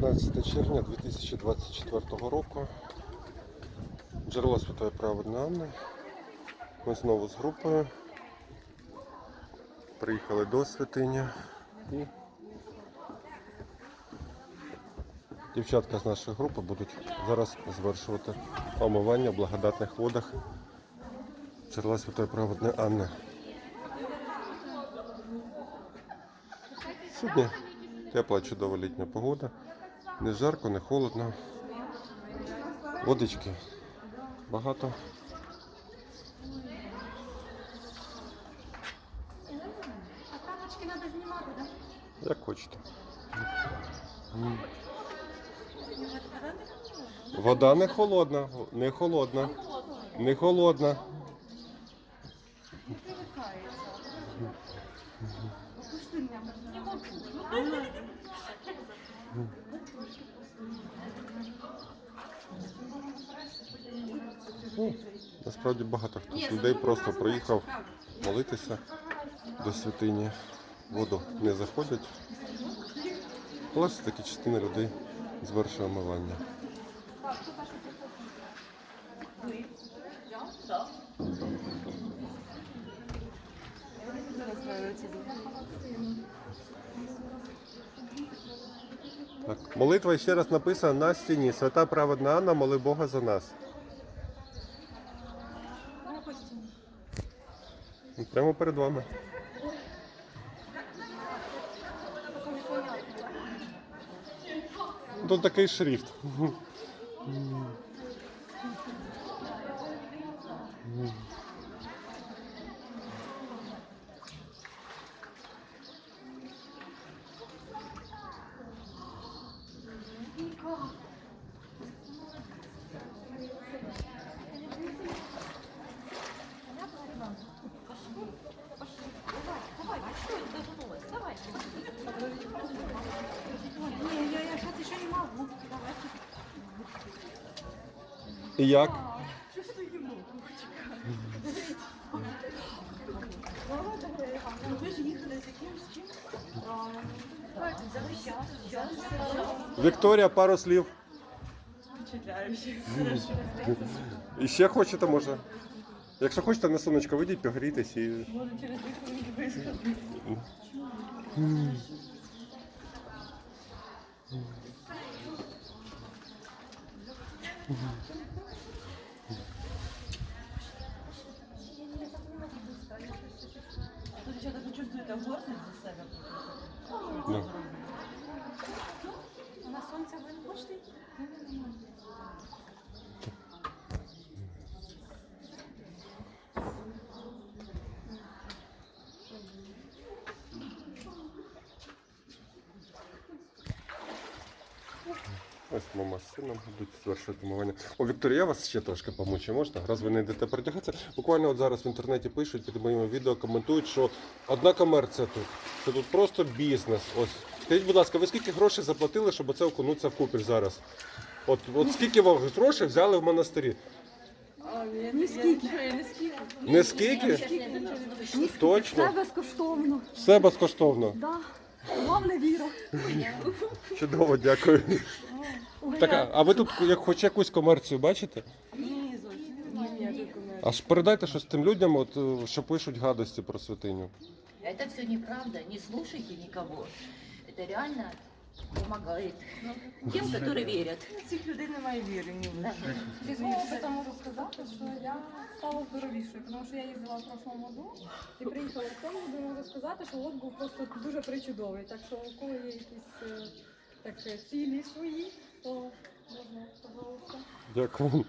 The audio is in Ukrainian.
15 червня 2024 року. Джерело Святої Праведної Анни. Ми знову з групою. Приїхали до святині. І дівчатка з нашої групи будуть зараз звершувати омивання в благодатних водах джерела Святої Праведної Анни. Сьогодні тепла чудова літня погода. Не жарко, не холодно. Водички багато. А тапочки треба знімати, так? Як хочете. Вода не холодна, не холодна, не холодна. Не привикається. Опусти мене. Не можу. Ну, насправді багато хто з людей просто приїхав молитися до святині. Воду не заходять. Але все-таки частина людей звершує омивання. Так, молитва ще раз написана на стіні. Свята праведна Анна, моли Бога за нас. Прямо перед вами. Тут такий шрифт. Ні, І як? Вікторія, пару слів. І ще хочете, може? Якщо хочете на сонечко вийдіть, погрійтесь і. Може через дві хвилини висходити. Тут що ви чувствуєте гордість за себе? Ну. А на сонце ви не хочете? Ось мама з сином будуть звершувати мовання. О, Вікторія, я вас ще трошки помучу, можна? Раз ви не йдете передягатися. Буквально от зараз в інтернеті пишуть під моїми відео, коментують, що одна комерція тут, що тут просто бізнес. Ось. Скажіть, будь ласка, ви скільки грошей заплатили, щоб оце окунутися в купіль зараз? От, от скільки ви грошей взяли в монастирі? Не скільки. Не скільки. Точно? Це безкоштовно. Все безкоштовно. Да. Головне віра. Чудово, дякую. Так, а- а ви тут як хоч якусь комерцію бачите? Ні, зовсім. Ні, Аж передайте щось тим людям, от, е, що пишуть гадості про святиню. Это все неправда, не слушайте никого. Это реально помогает тем, которые верят. Цих людей немає віри ні в Да. Без опита можу сказати, що я стала здоровішою, тому що я їздила в прошлому году і приїхала в цьому году, і можу сказати, що лот був просто дуже причудовий. Так що у кого є якісь е, так, е, цілі свої, то можна, пожалуйста. Дякую.